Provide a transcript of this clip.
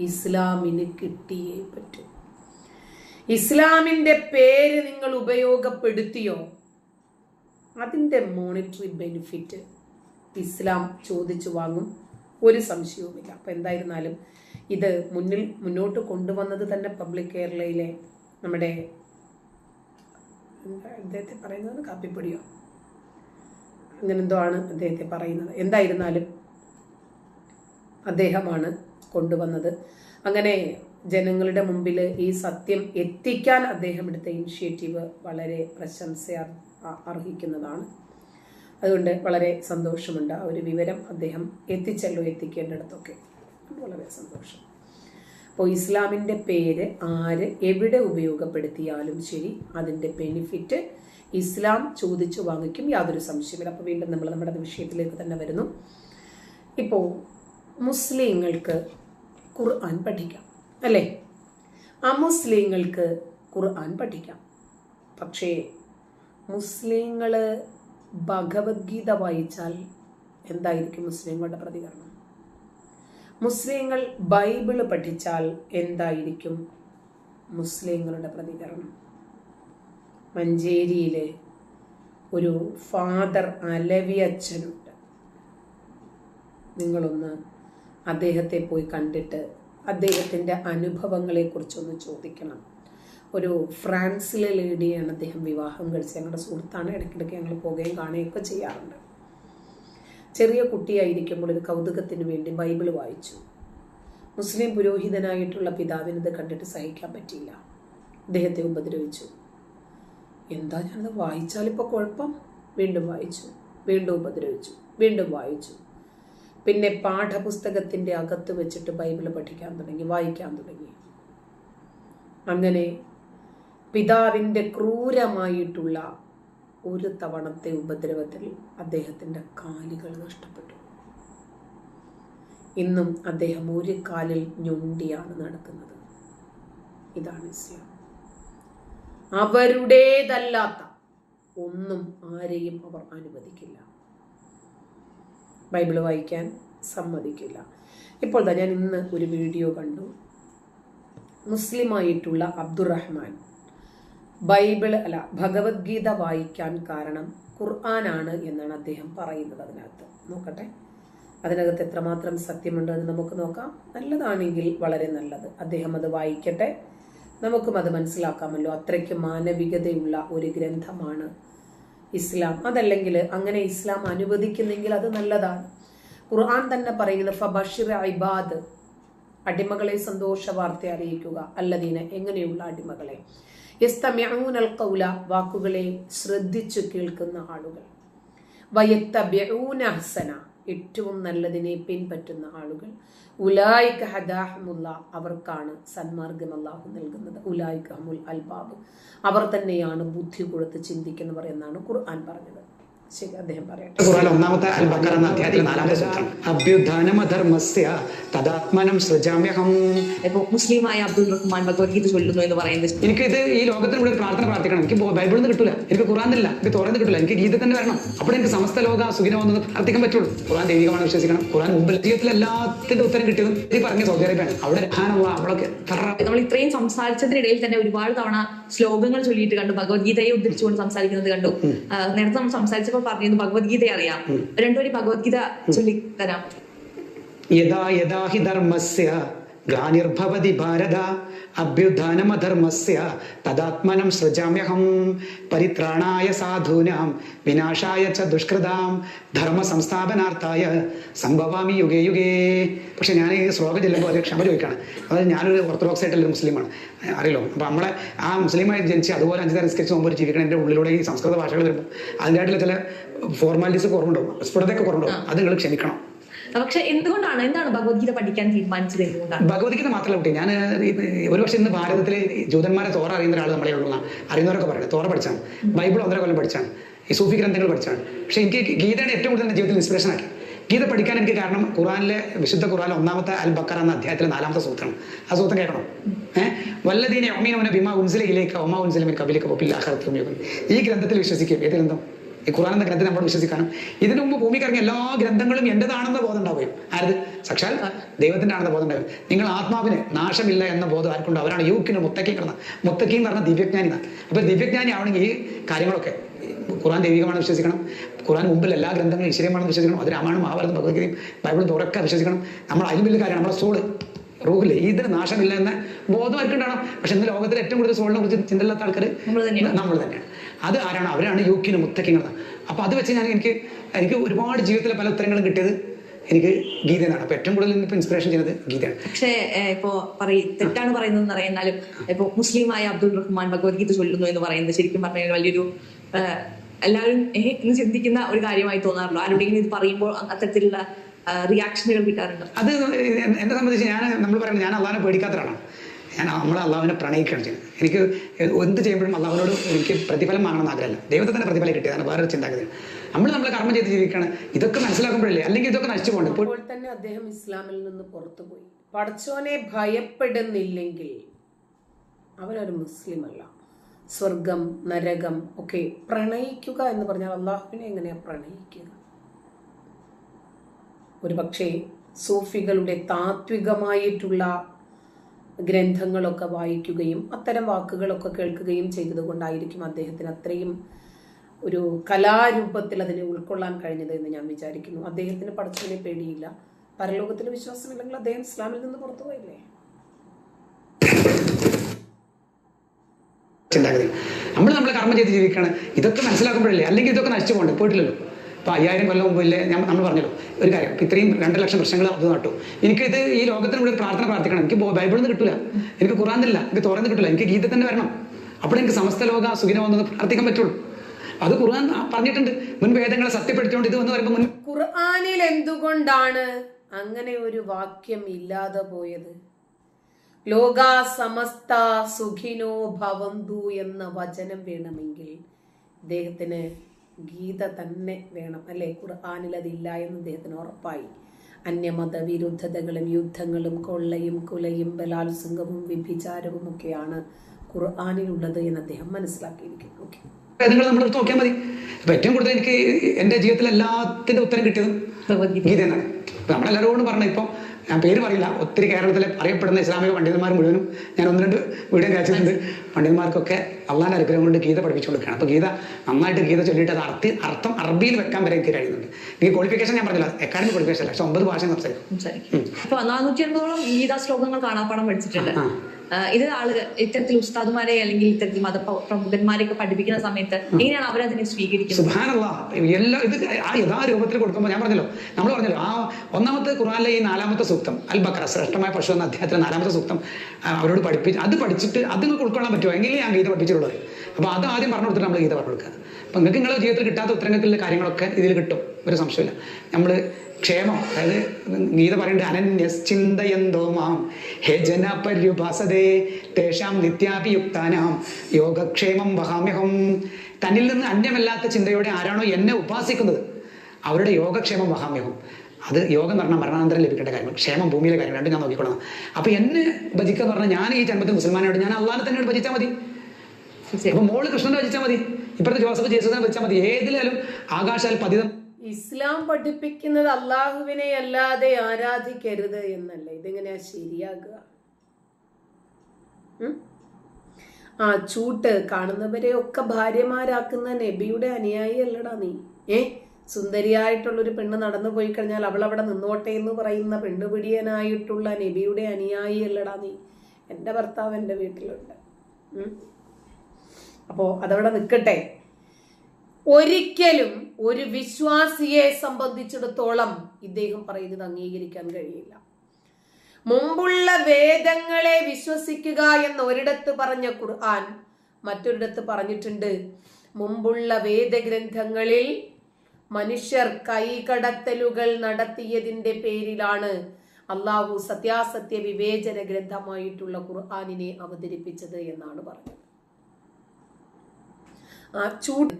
ഇസ്ലാമിന് കിട്ടിയേ പറ്റൂ. ഇസ്ലാമിന്റെ പേര് നിങ്ങൾ ഉപയോഗപ്പെടുത്തിയോ? അതിന്റെ മോണിറ്ററി ബെനിഫിറ്റ് ഇസ്ലാം ചോദിച്ചു വാങ്ങും. ഒരു സംശയവുമില്ല. അപ്പൊ എന്തായിരുന്നാലും ഇത് മുന്നിൽ മുന്നോട്ട് കൊണ്ടുവന്നത് തന്നെ പബ്ലിക് കേരളയിലെ നമ്മുടെ അദ്ദേഹത്തെ പറയുന്നത്? കാപ്പിപ്പൊടിയോ? അങ്ങനെന്തോ ആണ് അദ്ദേഹത്തെ പറയുന്നത്. എന്തായിരുന്നാലും അദ്ദേഹമാണ് കൊണ്ടുവന്നത്. അങ്ങനെ ജനങ്ങളുടെ മുമ്പിൽ ഈ സത്യം എത്തിക്കാൻ അദ്ദേഹം എടുത്ത ഇനിഷ്യേറ്റീവ് വളരെ പ്രശംസ അർഹിക്കുന്നതാണ്. അതുകൊണ്ട് വളരെ സന്തോഷമുണ്ട് ആ ഒരു വിവരം അദ്ദേഹം എത്തിച്ചല്ലോ എത്തിക്കേണ്ടിടത്തൊക്കെ. വളരെ സന്തോഷം. അപ്പോൾ ഇസ്ലാമിന്റെ പേര് ആര് എവിടെ ഉപയോഗപ്പെടുത്തിയാലും ശരി അതിന്റെ ബെനിഫിറ്റ് ഇസ്ലാം ചോദിച്ചു വാങ്ങിക്കും. യാതൊരു സംശയമില്ല അപ്പോൾ വീണ്ടും നമ്മൾ നമ്മുടെ വിഷയത്തിലേക്ക് തന്നെ വരുന്നു. ഇപ്പോൾ മുസ്ലിങ്ങൾക്ക് ഖുർആൻ പഠിക്കാം അല്ലേ? അമുസ്ലിങ്ങൾക്ക് ഖുർആൻ പഠിക്കാം. പക്ഷേ മുസ്ലിങ്ങൾ ഭഗവത്ഗീത വായിച്ചാൽ എന്തായിരിക്കും മുസ്ലിങ്ങളുടെ പ്രതികരണം? മുസ്ലിങ്ങൾ ബൈബിൾ പഠിച്ചാൽ എന്തായിരിക്കും മുസ്ലിങ്ങളുടെ പ്രതികരണം? മഞ്ചേരിയിലെ ഒരു ഫാദർ അലവി അച്ഛനുണ്ട്. നിങ്ങളൊന്ന് അദ്ദേഹത്തെ പോയി കണ്ടിട്ട് അദ്ദേഹത്തിന്റെ അനുഭവങ്ങളെക്കുറിച്ചൊന്ന് ചോദിക്കണം. ഒരു ഫ്രാൻസിലെ ലേഡിയാണ് അദ്ദേഹം വിവാഹം കഴിച്ചത്. ഞങ്ങളുടെ സുഹൃത്താണ്. ഇടയ്ക്കിടയ്ക്ക് ഞങ്ങൾ പോകുകയും കാണുകയൊക്കെ ചെയ്യാറുണ്ട്. ചെറിയ കുട്ടിയായിരിക്കുമ്പോൾ ഒരു കൗതുകത്തിന് വേണ്ടി ബൈബിൾ വായിച്ചു. മുസ്ലിം പുരോഹിതനായിട്ടുള്ള പിതാവിനത് കണ്ടിട്ട് സഹിക്കാൻ പറ്റിയില്ല. അദ്ദേഹത്തെ ഉപദ്രവിച്ചു. എന്താ ഞാനത് വായിച്ചാലിപ്പോൾ കുഴപ്പം? വീണ്ടും വായിച്ചു. വീണ്ടും ഉപദ്രവിച്ചു. വീണ്ടും വായിച്ചു. പിന്നെ പാഠപുസ്തകത്തിന്റെ അകത്ത് വെച്ചിട്ട് ബൈബിൾ പഠിക്കാൻ തുടങ്ങി വായിക്കാൻ തുടങ്ങി. അങ്ങനെ പിതാവിന്റെ ക്രൂരമായിട്ടുള്ള ഒരു തവണത്തെ ഉപദ്രവത്തിൽ അദ്ദേഹത്തിന്റെ കാലുകൾ നഷ്ടപ്പെട്ടു. ഇന്നും അദ്ദേഹം ഒരു കാലിൽ ഞൊണ്ടിയാണ് നടക്കുന്നത്. ഇതാണ് ഇസ്ലാം. അവരുടേതല്ലാത്ത ഒന്നും ആരെയും അവർ അനുവദിക്കില്ല. ബൈബിൾ വായിക്കാൻ സമ്മതിക്കില്ല. ഇപ്പോൾ തന്നെ ഞാൻ ഇന്ന് ഒരു വീഡിയോ കണ്ടു. മുസ്ലിമായിട്ടുള്ള അബ്ദുറഹ്മാൻ. ബൈബിൾ അല്ല ഭഗവത്ഗീത വായിക്കാൻ കാരണം ഖുർആനാണ് എന്നാണ് അദ്ദേഹം പറയുന്നത് അതിനകത്ത്. നോക്കട്ടെ അതിനകത്ത് എത്രമാത്രം സത്യമുണ്ട് എന്ന് നമുക്ക് നോക്കാം. നല്ലതാണെങ്കിൽ വളരെ നല്ലത്. അദ്ദേഹം അത് വായിക്കട്ടെ. നമുക്കും അത് മനസ്സിലാക്കാമല്ലോ. അത്രയ്ക്ക് മാനവികതയുള്ള ഒരു ഗ്രന്ഥമാണ് ഇസ്ലാം. അതല്ലെങ്കിൽ അങ്ങനെ ഇസ്ലാം അനുവദിക്കുന്നെങ്കിൽ അത് നല്ലതാണ്. ഖുർആൻ തന്നെ പറയുന്നത് ഫബഷിർ ഇബാദ്. അടിമകളെ സന്തോഷ വാർത്ത അറിയിക്കുക. അല്ലദീന എങ്ങനെയുള്ള അടിമകളെ? ഖൗല വാക്കുകളെ ശ്രദ്ധിച്ചു കേൾക്കുന്ന ആളുകൾ. വയത്തബിഊന ഹസന ഏറ്റവും നല്ലതിനെ പിൻപറ്റുന്ന ആളുകൾ. ഉലായിക്ക ഹദാഹമുല്ല അവർക്കാണ് സന്മാർഗം അള്ളാഹു നൽകുന്നത്. ഉലായിക്ക ഹമുൽ അൽബാബ്. അവർ തന്നെയാണ് ബുദ്ധി കൊടുത്ത് ചിന്തിക്കുന്നവർ എന്നാണ് ഖുർആൻ പറഞ്ഞത്. ശരി അദ്ദേഹം പറയട്ടെ. ഖുർആൻ ഒന്നാമത്തെ അൽ ബക്കറ എന്ന അധ്യായത്തിലെ നാലാമത്തെ സൂത്രം. അഭ്യുത്ഥാനമധർമ്മസ്യ തദാത്മനം സൃജാമ്യഹം. ഇപ്പൊ മുസ്ലിമായ അബ്ദുൽ റഹ്മാൻ ഭഗവത്ഗീത ചൊല്ലുന്നു എന്ന് പറയുന്നത് ഇത് ഈ ലോകത്തിന് കൂടി പ്രാർത്ഥന പ്രാർത്ഥിക്കണം. എനിക്ക് ബൈബിളിൽ നിന്ന് കിട്ടില്ല എനിക്ക് ഖുറാനില്ല എനിക്ക് തുറന്ന് കിട്ടില്ല എനിക്ക് ഗീത തന്നെ വരണം. അപ്പോൾ എനിക്ക് സമസ്ത ലോക സുഖിനമെന്ന് പ്രാർത്ഥിക്കാൻ പറ്റുള്ളൂ. ഖുറാൻ ദൈവികമാണ് വിശ്വസിക്കണം. ഖുറാൻ മുമ്പിൽ ജീവിതത്തിൽ എല്ലാത്തിന്റെ ഉത്തരം കിട്ടിയതും ഈ പറഞ്ഞ സൗദി അറേബ്യയാണ് അവിടെ രഹാനുള്ള അവളൊക്കെ നമ്മൾ ഇത്രയും സംസാരിച്ചതിനിടയിൽ തന്നെ ഒരുപാട് തവണ ശ്ലോകങ്ങൾ ചൊല്ലിയിട്ട് കണ്ടു. ഭഗവത്ഗീതയെ ഉദ്ധരിച്ചുകൊണ്ട് സംസാരിക്കുന്നത് കണ്ടു. നേരത്തെ നമ്മൾ സംസാരിച്ചപ്പോൾ പറഞ്ഞിരുന്നു ഭഗവത്ഗീത അറിയാം. രണ്ടുപേരും ഭഗവത്ഗീത ചൊല്ലി തരാം യഥാ യഥാ ഹി ധർമ്മസ്യ ഗ്ലാനിർഭവതി ഭാരത അഭ്യുത്ഥാനമധർമ്മസ്യ തദാത്മനം സൃജാമ്യഹം പരിത്രാണായ സാധൂനാം വിനാശായ ച ദുഷ്കൃതാം ധർമ്മ സംസ്ഥാപനാർത്ഥായ സംഭവാമി യുഗേ യുഗേ. പക്ഷെ ഞാൻ ഈ ശ്ലോകം ചെല്ലുമ്പോൾ അത് ക്ഷമ ചോദിക്കണം അതായത് ഞാനൊരു ഓർത്തഡോക്സ് ആയിട്ടുള്ള മുസ്ലിമാണ്. അറിയല്ലോ? അപ്പോൾ നമ്മളെ ആ മുസ്ലിമായി ജനിച്ച് അതുപോലെ അഞ്ച് നേരം സ്കെച്ച് മുമ്പ് ജീവിക്കണം എന്റെ ഉള്ളിലൂടെ ഈ സംസ്കൃത ഭാഷകൾ വരുമ്പോൾ അതിന്റെയായിട്ടുള്ള ചില ഫോർമാലിറ്റീസ് കുറവുണ്ടാവും. സ്ഫുടതയൊക്കെ കുറവുണ്ടാവും. അത് നിങ്ങൾ ക്ഷമിക്കണം. പക്ഷെ എന്തുകൊണ്ടാണ്? എന്താണ് ഭഗവത്ഗീത പഠിക്കാൻ തീരുമാനിച്ചത് എന്തുകൊണ്ടാണ്? ഭഗവത്ഗീത മാത്രമല്ല കുട്ടി ഞാൻ ഒരു പക്ഷേ ഇന്ന് ഭാരതത്തിലെ ജൂതന്മാരെ തോറ അറിയുന്ന ഒരാൾ നമ്മളെ ഉള്ള അറിയുന്നവരൊക്കെ പറയുന്നത് തോറ പഠിച്ചാണ്. ബൈബിൾ ഒന്നര കൊല്ലം പഠിച്ചാണ്. ഈ സൂഫി ഗ്രന്ഥങ്ങൾ പഠിച്ചാണ്. പക്ഷെ എനിക്ക് ഗീതയുടെ ഏറ്റവും കൂടുതൽ എന്റെ ജീവിതത്തിൽ ഇൻസ്പിറേഷൻ ആക്കി. ഗീത പഠിക്കാൻ എനിക്ക് കാരണം ഖുറാനിലെ വിശുദ്ധ ഖുറാൻ ഒന്നാമത്തെ അൽ ബക്കർ എന്ന അധ്യായത്തിലെ നാലാമത്തെ സൂത്രം. ആ സൂത്രം കേൾക്കണം? ഏഹ്? വല്ലതീനെ ഒമീനോനെ ബിമാ ഉൻസിലേക്ക് ഒമാ ഉൻസിലേക്ക് കബിലേക്ക് ഒപ്പില്ലാഹർത്തും ഈ ഗ്രന്ഥത്തിൽ വിശ്വസിക്കും. ഏത് ഗ്രന്ഥം? ഈ ഖുറാൻ എന്ന ഗ്രന്ഥം നമ്മൾ വിശ്വസിക്കാനും ഇതിനു മുമ്പ് ഭൂമിക്ക് ഇറങ്ങിയ എല്ലാ ഗ്രന്ഥങ്ങളും എന്റേതാണെന്ന ബോധം ഉണ്ടാവുകയും. ആരത്? സാക്ഷാൽ ദൈവത്തിന്റെ ആണെന്ന ബോധം ഉണ്ടാവും നിങ്ങൾ ആത്മാവിന് നാശമില്ല എന്ന ബോധം ആർക്കുണ്ട്? അവരാണ് യൂക്കിന് മുത്തക്കി കിടന്ന മുത്തക്കി എന്ന് പറഞ്ഞ ദിവ്യജ്ഞാനി എന്നാണ്. അപ്പൊ ദിവ്യജ്ഞാനി ആവണമെങ്കിൽ ഈ കാര്യങ്ങളൊക്കെ ഖുറാൻ ദൈവികമാണ് വിശ്വസിക്കണം. ഖുറാൻ മുമ്പിൽ എല്ലാ ഗ്രന്ഥങ്ങളും ഈശ്വര്യമാണെന്ന് വിശ്വസിക്കണം. അത് രാമായണം മഹാഭാരതം ഭഗവത്ഗീതയും ബൈബിളും തുറക്കെ വിശ്വസിക്കണം. നമ്മൾ അതിലും വലിയ കാര്യം നമ്മുടെ സോൾ റൂഹിൽ ഇതിന് നാശമില്ല എന്ന ബോധം ആർക്കുണ്ടാവണം? പക്ഷെ ഇന്ന് ലോകത്തിൽ ഏറ്റവും കൂടുതൽ സോളിനെ കുറിച്ച് ചിന്തയില്ലാത്ത ആൾക്കാർ നമ്മൾ തന്നെയാണ്. അത് ആരാണ്? അവരാണ് യോഗ്യനും മുത്തക്കിങ്ങൾ അപ്പൊ അത് വെച്ച് ഞാൻ എനിക്ക് എനിക്ക് ഒരുപാട് ജീവിതത്തിലെ പല ഉത്തരങ്ങളും കിട്ടിയത് എനിക്ക് ഗീതയാണ് അപ്പൊ ഏറ്റവും കൂടുതൽ ഇപ്പൊ ഇൻസ്പിറേഷൻ ചെയ്യുന്നത് ഗീതയാണ്. പക്ഷേ ഇപ്പോ പറയ തെറ്റാണ് പറയുന്നത് അറിയുന്നാലും ഇപ്പോ മുസ്ലിമായ അബ്ദുൾ റഹ്മാൻ ഭഗവത്ഗീത ചൊല്ലുന്നു എന്ന് പറയുന്നത് ശരിക്കും പറഞ്ഞാൽ വലിയൊരു എല്ലാവരും ഏഹ്, എന്ന് ചിന്തിക്കുന്ന ഒരു കാര്യമായി തോന്നാറുള്ളൂ. ആരോടെങ്കിലും ഇത് പറയുമ്പോൾ അത്തരത്തിലുള്ള റിയാക്ഷനുകൾ കിട്ടാറുണ്ട്? അത് എന്നെ സംബന്ധിച്ച് ഞാൻ നമ്മൾ പറയുന്നത് ഞാൻ അള്ളാഹിനെ പേടിക്കാത്തതാണ് ഞാൻ നമ്മളെ അള്ളാഹുവിനെ പ്രണയിക്കുകയാണ് ചെയ്യുന്നത് എനിക്ക് എന്ത് ചെയ്യുമ്പോഴും അള്ളാഹുവിനോട് എനിക്ക് പ്രതിഫലം വാങ്ങണമെന്ന് ആഗ്രഹമല്ല. ദൈവത്തെ തന്നെ പ്രതിഫലം കിട്ടിയതാണ് വേറൊരു ചിന്താഗതി. നമ്മൾ നമ്മളെ കർമ്മം ചെയ്ത് ജീവിക്കണം ഇതൊക്കെ മനസ്സിലാക്കുമ്പോഴല്ലേ? അല്ലെങ്കിൽ ഇതൊക്കെ നശിച്ചു പോകണ്ട? ഇപ്പോൾ തന്നെ അദ്ദേഹം ഇസ്ലാമിൽ നിന്ന് പുറത്തുപോയി. പടച്ചോനെ ഭയപ്പെടുന്നില്ലെങ്കിൽ അവനൊരു മുസ്ലിം അല്ല സ്വർഗം നരകം ഒക്കെ പ്രണയിക്കുക എന്ന് പറഞ്ഞാൽ അള്ളാഹുവിനെ എങ്ങനെയാ പ്രണയിക്കുക? ഒരു പക്ഷേ സൂഫികളുടെ താത്വികമായിട്ടുള്ള ഗ്രന്ഥങ്ങളൊക്കെ വായിക്കുകയും അത്തരം വാക്കുകളൊക്കെ കേൾക്കുകയും ചെയ്തതുകൊണ്ടായിരിക്കും അദ്ദേഹത്തിന് അത്രയും ഒരു കലാരൂപത്തിൽ അതിനെ ഉൾക്കൊള്ളാൻ കഴിഞ്ഞത് എന്ന് ഞാൻ വിചാരിക്കുന്നു. അദ്ദേഹത്തിന് പഠിച്ചതിനെ പേടിയില്ല. പരലോകത്തിന് വിശ്വാസമില്ലെങ്കിൽ അദ്ദേഹം ഇസ്ലാമിൽ നിന്ന് പുറത്തു പോയില്ലേ? നമ്മൾ നമ്മൾ കർമ്മം ചെയ്ത് ജീവിക്കണം ഇതൊക്കെ മനസ്സിലാക്കുമ്പോഴല്ലേ? അല്ലെങ്കിൽ ഇതൊക്കെ നശിച്ചു പോകണ്ടേ? പോയിട്ടില്ലല്ലോ. ഇപ്പൊ അയ്യായിരം കൊല്ലം മുമ്പ് ഇല്ലേ? ഞാൻ നമ്മൾ പറഞ്ഞല്ലോ. ഒരു കാര്യം. ഇത്രയും രണ്ട് ലക്ഷം വൃക്ഷങ്ങൾ അത് നട്ടു. എനിക്കിത് ഈ ലോകത്തിന് കൂടെ പ്രാർത്ഥന പ്രാർത്ഥിക്കണം. എനിക്ക് ബൈബിളിൽ നിന്ന് കിട്ടില്ല എനിക്ക് കുറാനില്ല എനിക്ക് തുറന്ന് കിട്ടില്ല എനിക്ക് ഗീത തന്നെ വരണം. അപ്പോൾ എനിക്ക് സമസ്ത ലോക സുഖിനമെന്ന് പ്രാർത്ഥിക്കാൻ പറ്റുള്ളൂ. അത് ഖുർആൻ പറഞ്ഞിട്ടുണ്ട്. മുൻ വേദങ്ങളെ സത്യപ്പെടുത്തിക്കൊണ്ട് ഇത് വന്ന് പറയുമ്പോൾ മുൻ ഖുർആനിൽ എന്തുകൊണ്ടാണ് അങ്ങനെ ഒരു വാക്യം ഇല്ലാതെ പോയത്? ലോക സമസ്ത സുഖിനോ ഭവന്തു എന്ന വചനം വേണമെങ്കിൽ ഇദ്ദേഹത്തിന് ഗീത തന്നെ വേണം അല്ലെ? ഖുർആനിൽ അതില്ല എന്ന് അദ്ദേഹത്തിന് ഉറപ്പായി. അന്യമത വിരുദ്ധതകളും യുദ്ധങ്ങളും കൊള്ളയും കുലയും ബലാത്സംഗവും വ്യഭിചാരവും ഒക്കെയാണ് ഖുർആാനിലുള്ളത് എന്ന് അദ്ദേഹം മനസ്സിലാക്കിയിരിക്കുന്നു. ഓക്കെ. വേദങ്ങൾ നമ്മൾ എടുത്ത് നോക്കിയാൽ മതി. അപ്പൊ ഏറ്റവും കൂടുതൽ എനിക്ക് എന്റെ ജീവിതത്തിൽ എല്ലാത്തിന്റെ ഉത്തരം കിട്ടിയതും ഭഗവത്ഗീത ഗീത എന്നാണ് ഇപ്പൊ നമ്മളെല്ലാവരോടും പറഞ്ഞു ഇപ്പം ഞാൻ പേര് പറയില്ല. ഒത്തിരി കേരളത്തിലെ അറിയപ്പെടുന്ന ഇസ്ലാമിക പണ്ഡിതന്മാർ മുഴുവനും ഞാൻ ഒന്ന് രണ്ട് വീഡിയോ കാച്ചിട്ടുണ്ട് പണ്ഡിതന്മാർക്കൊക്കെ അള്ളാന്റെ അനുഗ്രഹം കൊണ്ട് ഗീത പഠിപ്പിച്ചു കൊടുക്കുകയാണ് അപ്പൊ ഗീത നന്നായിട്ട് ഗീത ചൊല്ലിയിട്ട് അത് അർത്ഥി അർത്ഥം അറബിയിൽ വെക്കാൻ വരെ എനിക്ക് കഴിയുന്നുണ്ട്. ഈ ക്വാളിഫിക്കേഷൻ ഞാൻ പറഞ്ഞില്ല. അക്കാഡമിക് ക്വാളിഫിക്കേഷൻ അല്ല. പക്ഷെ ഒമ്പത് ഭാഷ സംസാരിക്കും. അപ്പോൾ അപ്പൊ നാനൂറ്റി എൺപതോളം ഗീതാ ശ്ലോകങ്ങൾ കാണാപ്പാടം പഠിച്ചിട്ടുണ്ട്. ഇത് ആളുകൾ ഇത്തരത്തിൽ ഉസ്താദുമാരെ അല്ലെങ്കിൽ ഇത്തരത്തിൽ മത പ്രമുഖന്മാരെയൊക്കെ പഠിപ്പിക്കുന്ന സമയത്ത് എങ്ങനെയാണ് അവരതിനെ സ്വീകരിക്കുന്നത്? എല്ലാ ഇത് ആ യഥാരൂപത്തിൽ കൊടുക്കുമ്പോൾ ഞാൻ പറഞ്ഞല്ലോ നമ്മൾ പറഞ്ഞല്ലോ ആ ഒന്നാമത്തെ ഖുറാനിലെ ഈ നാലാമത്തെ സൂക്തം അൽ ബക്ര ശ്രേഷ്ഠമായ പശു എന്ന അദ്ദേഹത്തിലെ നാലാമത്തെ സൂക്തം അവരോട് പഠിപ്പിച്ച് അത് പഠിച്ചിട്ട് അത് നിങ്ങൾക്ക് ഉൾക്കൊള്ളാൻ പറ്റുമോ? എങ്കിലും ഞാൻ ഗീത പഠിപ്പിച്ചിട്ടുള്ളത്? അപ്പോൾ അത് ആദ്യം പറഞ്ഞു കൊടുത്തിട്ട് നമ്മൾ ഗീത പറഞ്ഞു കൊടുക്കുക അപ്പം നിങ്ങൾക്ക് നിങ്ങളുടെ ജീവിതത്തിൽ കിട്ടാത്ത ഉത്തരങ്ങൾക്കുള്ള കാര്യങ്ങളൊക്കെ ഇതിൽ കിട്ടും ഒരു സംശയമില്ല നമ്മൾ ക്ഷേമം. അതായത് ഗീത പറയുന്നത് അനന്യശ്ചിന്തയന്തോ മാം ഹേ ജന പര്യുപാസതേ തേഷാം നിത്യാഭിയുക്താനാം യോഗക്ഷേമം വഹാമ്യഹം. തന്നിൽ നിന്ന് അന്യമല്ലാത്ത ചിന്തയോടെ ആരാണോ എന്നെ ഉപാസിക്കുന്നത്? അവരുടെ യോഗക്ഷേമം വഹാമ്യഹം. അത് യോഗം എന്ന് പറഞ്ഞാൽ മരണാനന്തരം ലഭിക്കേണ്ട കാര്യങ്ങൾ ക്ഷേമം ഭൂമിയിലെ കാര്യം രണ്ടും ഞാൻ നോക്കിക്കൊള്ളണം. അപ്പൊ എന്നെ ഭജിക്കുക എന്ന് പറഞ്ഞാൽ ഞാൻ ഈ ജന്മത്തിൽ മുസ്ലിമാനോട് ഞാൻ അള്ളാഹിനെ തന്നെ ഭജിച്ചാൽ മതി. അപ്പൊ മോൾ കൃഷ്ണനെ ഭജിച്ചാൽ മതി. ഇപ്പോഴത്തെ ജോസഫ് ജേസുദാനെ ഭജിച്ചാൽ മതി. ഏതിലും ആകാശാൽ പതിതം ഇസ്ലാം പഠിപ്പിക്കുന്നത് അള്ളാഹുവിനെ അല്ലാതെ ആരാധിക്കരുത് എന്നല്ല. ഇതെങ്ങനെയാ ശരിയാകുക? ആ ചൂട്ട് കാണുന്നവരെ ഒക്കെ ഭാര്യമാരാക്കുന്ന നബിയുടെ അനുയായി അല്ലടാ നീ. ഏ? സുന്ദരിയായിട്ടുള്ളൊരു പെണ്ണ് നടന്നു പോയി കഴിഞ്ഞാൽ അവൾ അവിടെ നിന്നോട്ടെ എന്ന് പറയുന്ന പെണ്ണുപിടിയനായിട്ടുള്ള നബിയുടെ അനുയായി അല്ലടാ നീ. എന്റെ ഭർത്താവ് എന്റെ വീട്ടിലുണ്ട്. ഉം? അപ്പോ അതവിടെ നിൽക്കട്ടെ. ഒരിക്കലും ഒരു വിശ്വാസിയെ സംബന്ധിച്ചിടത്തോളം ഇദ്ദേഹം പറയുന്നത് അംഗീകരിക്കാൻ കഴിയില്ല. മുമ്പുള്ള വേദങ്ങളെ വിശ്വസിക്കുക എന്ന് ഒരിടത്ത് പറഞ്ഞ ഖുർആൻ മറ്റൊരിടത്ത് പറഞ്ഞിട്ടുണ്ട് മുമ്പുള്ള വേദഗ്രന്ഥങ്ങളിൽ മനുഷ്യർ കൈകടത്തലുകൾ നടത്തിയതിന്റെ പേരിലാണ് അള്ളാഹു സത്യാസത്യ വിവേചന ഗ്രന്ഥമായിട്ടുള്ള ഖുർആാനിനെ അവതരിപ്പിച്ചത് എന്നാണ് പറഞ്ഞത്. ആ ചൂട്